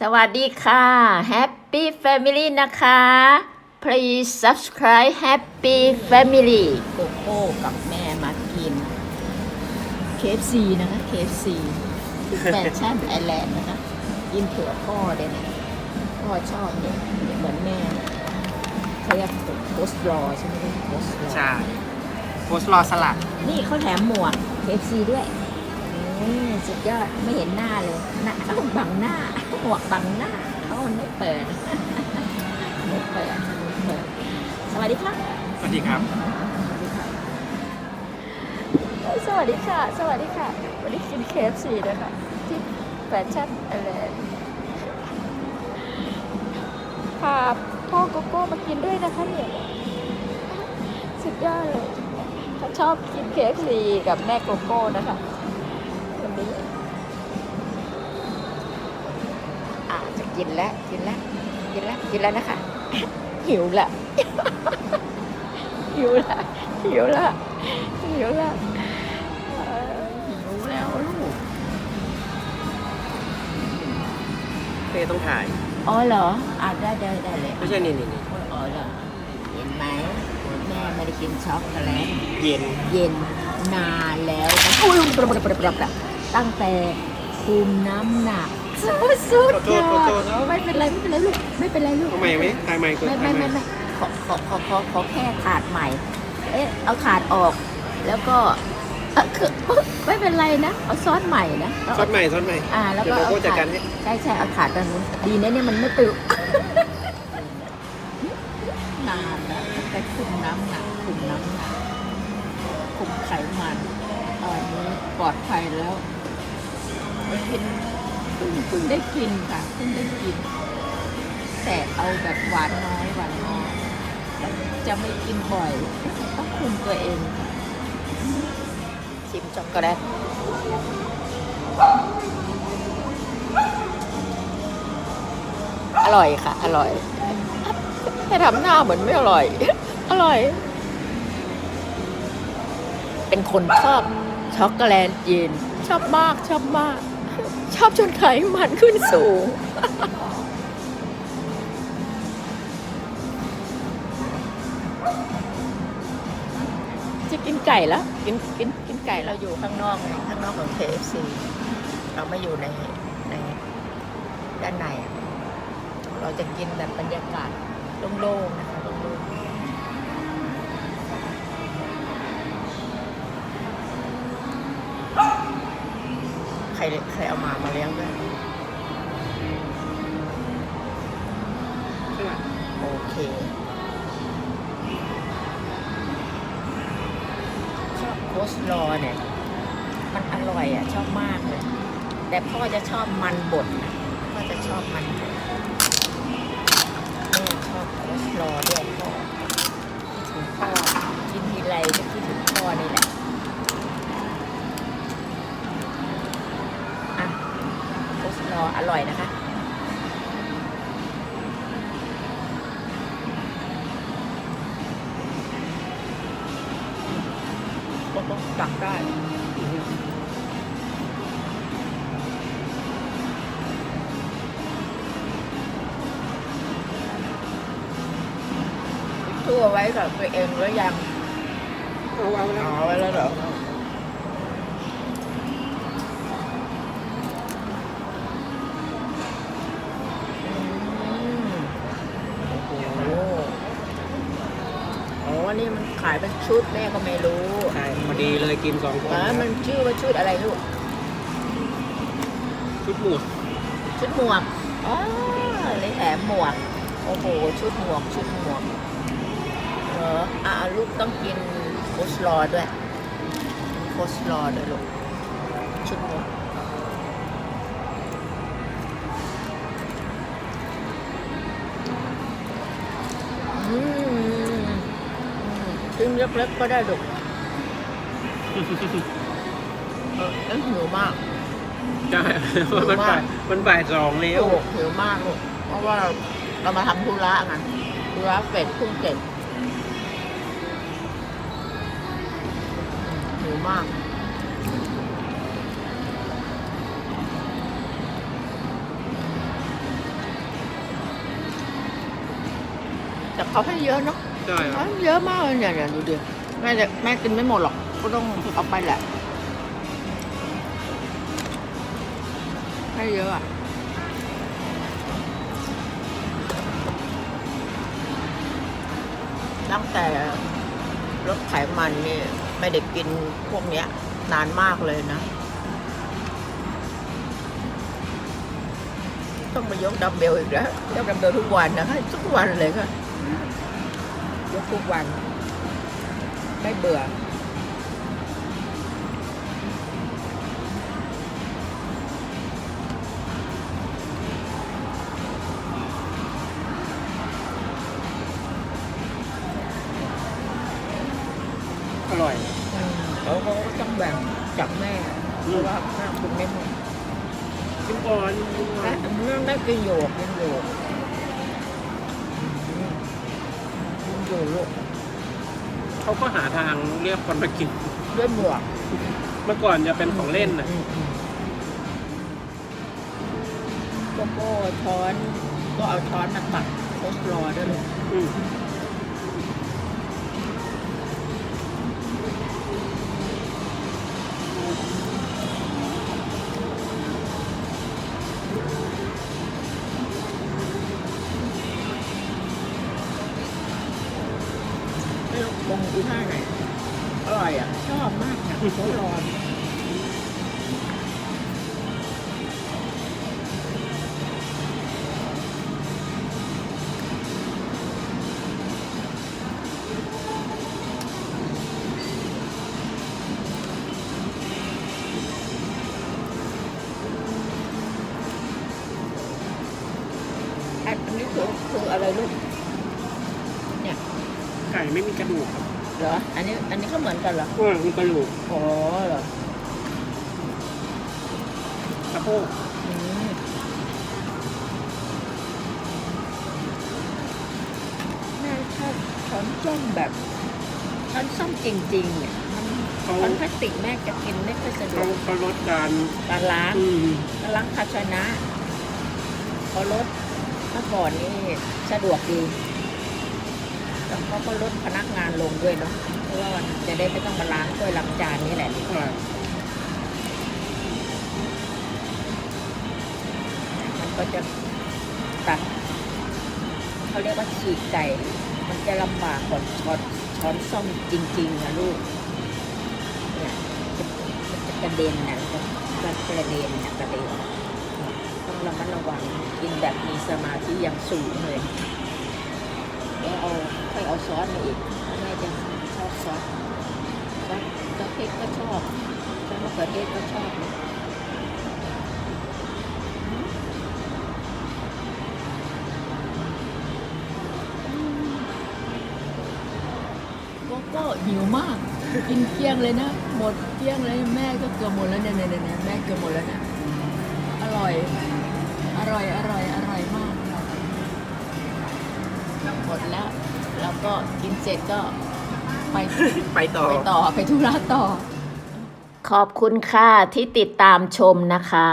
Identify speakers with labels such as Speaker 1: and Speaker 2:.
Speaker 1: สวัสดีค่ะ Happy Family นะคะ Please subscribe Happy Family โกโก้กับแม่มากิน KFC นะคะ KFC แฟชั่นไอแลนด์นะคะ กินเผื่อพ่อเด่นยพ่อชอบเนี่ยเหมือนแม่เนี่ยเขาเรียกโพสต์รอใช่ไหมโพสต์รอ
Speaker 2: ใช่โพสต์รอสลัด
Speaker 1: นี่เขาแถมหมวก KFC ด้วย นี่สุดยอดไม่เห็นหน้าเลยหน้าต้องบังหน้าหมวกบังหน้าเขามันไม่เปิดไม่เปิดไม่เปิด สวัสดีค่ะ
Speaker 2: สวัสดีครับ
Speaker 1: สวัสดีค่ะ สวัสดีค่ะ วันนี้กิน KFC นะคะที่แฟชั่นอะไรพาพ่อโกโก้มากินด้วยนะคะเนี่ยสุดยอดเลยเขาชอบกิน KFC กับแม่โกโก้นะคะวั นนี้อ่าจะกินแล้วกินแล้วกินแล้วกินแล้วนะคะ หิวละหิวละหิวละหิวละเอ่อหิวแล้วลูก
Speaker 2: เฟต้องถ่าย
Speaker 1: อ๋อเหรออ่าได้ได้ได้เลย
Speaker 2: ไม่ใช่นี่นี่นี่
Speaker 1: อ๋อเหรอเห็นไหมแม่ไม่ได้กินช็อกโกแลต
Speaker 2: เย็น
Speaker 1: เย็นนานแล้วนะอุ้ยปรับปรับปรับปรับ ตั้งแต่คุมน้ำหนักสุดสุด
Speaker 2: ขอโท
Speaker 1: ย
Speaker 2: ษขอ
Speaker 1: อ
Speaker 2: โท
Speaker 1: ด
Speaker 2: ษแล้ว
Speaker 1: ไม่เป็นไรไม่เป็นไรลูกไม่เป็นไรลูก
Speaker 2: ทำไมไหมถ่ายใหม่กด
Speaker 1: ไม่
Speaker 2: ถ่า
Speaker 1: ไม่
Speaker 2: ยใหม่
Speaker 1: ไม่ไม่ขอขอขอขอขอขอแค่ถาดใหม่ เอ๊ะเอาถาดออก แล้วก็เอ่อคือไม่เป็นไรนะ เอาซอสใหม่นะเอา
Speaker 2: ซอสใหม่ซอสใหม่
Speaker 1: อ่าแล้ว
Speaker 2: เดี๋ยว
Speaker 1: ก็
Speaker 2: โกโก้
Speaker 1: เอา
Speaker 2: จัด
Speaker 1: ถา
Speaker 2: การ
Speaker 1: ด
Speaker 2: ให้
Speaker 1: ใช่ใช่เอาถาดด้านนู้นดีนะเนี่ยมันไม่ปิวนานแล้วไปคุมน้ำหนักคุมน้ำหนักคุมไขมันตอนนี้ปลอดภัยแล้วไปกิน เพิ่งเพิ่งได้กินค่ะเพิ่งได้กิน แต่เอาแบบหวานน้อยหวานน้อยจะไม่กินบ่อยต้องคุมตัวเอง ชิมช็อกโกแลตอร่อยค่ะ อร่อยให้ทำหน้าเหมือนไม่อร่อย อร่อย เป็นคนชอบช็อกโกแลตเย็น ชอบมาก ชอบมาก ชอบจนไขมันขึ้นสูง จะกินไก่แล้วกินกินกินไก่เราอยู่ข้างนอกไงข้างนอกของ KFC เราไม่อยู่ในในด้านในอะเราจะกินแบบบรรยากาศโล่งๆนะคะโล่งๆ รใครเอามามาเลี้ยงด้วยโอเคชอบโคสลอเนี่ย มันอร่อยอะ ชอบมากเลย แต่พ่อจะชอบมันบดนะพ่อจะชอบมันบด ต้องตักได้ทั่วไว้กับตัวเองหรือยัง
Speaker 2: เอา
Speaker 1: ไว้แล้วเหรอมโอ้โห อ๋อนี่มันขายเป็นชุดแม่ก็ไม่รู้
Speaker 2: ใช่พอดีเลยกินสองคน
Speaker 1: อ๋อมันชื่อว่าชุดอะไรลูก
Speaker 2: ชุดหมู
Speaker 1: ชุดหมวกอ๋อเลยแถมหมวก โอ้โห ชุดหมวก ชุดหมวกเหรออ่าลูกต้องกินโคสลอด้วยโคสลอด้วยลูก ชุดหมวกอืมชิ้น เล็กๆก็ได้ดุกเออเอ้ยหิวมาก
Speaker 2: ใช่ มันบ่ายมันบ่ายสองแล้ว
Speaker 1: ถูกหิวมากลูกเพราะว่าเรามาทำธุระไงธุระเป็ดเพิ่งเสร็จหิวมาก แต่เขาให้เยอะเนาะ
Speaker 2: ใช่ครับ
Speaker 1: เยอะมากเลยเนี่ยเนี่ยดูดิแม่จะแม่กินไม่หมดหรอก ก็ต้องเอาไปแหละให้เยอะอะตั้งแต่ลดไขมันนี่ไม่ได้กินพวกเนี้ย นานมากเลยนะ ต้องมายกดัมเบลอีกแล้วยกดัมเบลทุกวันนะคะทุกวันเลยค่ะ ยกทุกวัน ไม่เบื่อ
Speaker 2: อร่อย
Speaker 1: เขาก็ต้องแบ่งจากแม่เพราะว่าแม่กินไม่หมด
Speaker 2: กินก่อนกินก่อ
Speaker 1: แม่
Speaker 2: น
Speaker 1: แม่แม่กินโยกกินโยก โยนลูก
Speaker 2: เขาก็หาทางเรียกคนมากิน
Speaker 1: ด้วยหมวก
Speaker 2: เมื่อก่อนจะเป็นของเล่นนะ
Speaker 1: อืมอืมโกโก้ช้อนก็เอาช้อนมาตักโคสลได้วยลูก
Speaker 2: อืม
Speaker 1: ไม่รู้วงอีท่าไหนอร่อยอะ ชอบมากนะโคสลออั ไก่
Speaker 2: ไม่มีกระดูกครับ
Speaker 1: เหรอ อันนี้อันนี้ก็เหมือนกันเหรอ
Speaker 2: เออมีกระดูก
Speaker 1: อ๋อเหรอ
Speaker 2: สะโพก
Speaker 1: อืมแม่ชอบช้อนส้อมแบบช้อนส้อมจริงๆเนี่ยมัน
Speaker 2: เขา
Speaker 1: ช้อนพลาสติกแม่จะกินไม่ค่อยสะด
Speaker 2: เขา
Speaker 1: วก
Speaker 2: เขาลดการ
Speaker 1: การล้าง
Speaker 2: อืม
Speaker 1: การล้างภาชนะพอลดเมื่อก่อนนี่สะดวกดี แล้วเขาก็ลดพนักงานลงด้วยเนาะเพราะว่าจะได้ไม่ต้องมาล้างถ้วยล้างจานนี่แหละมันก็จะตัดเขาเรียกว่าฉีกไก่ มันจะลำบากกว่าช้อนช้อนส้อมจริงๆนะลูกเนี่ยจะมันจะกระเด็นนะจะจะกระเด็นนะกระเด็นต้องระมัดระวังกินแบบมีสมาธิอย่างสูงเลย แล้วเอาค่อยเอาซอสมาอีกแม่จะชอบซอสซอสซอสเผ็ดก็ชอบซอสมะเขือเทศก็ชอบกโก้หิวมาก กินเกลี้ยงเลยนะ หมดเกลี้ยงเลยแม่ก็เกือบหมดแล้วเนี่ยเนี่ยเนี่ยแม่เกือบหมดแล้วเนี่ยอร่อย อร่อยอร่อยอร่อย หมดแล้ว แล้วก็กินเสร็จก็ไป
Speaker 2: ไปต่อ
Speaker 1: ไปต่อไปธุระต่อ ขอบคุณค่ะที่ติดตามชมนะคะ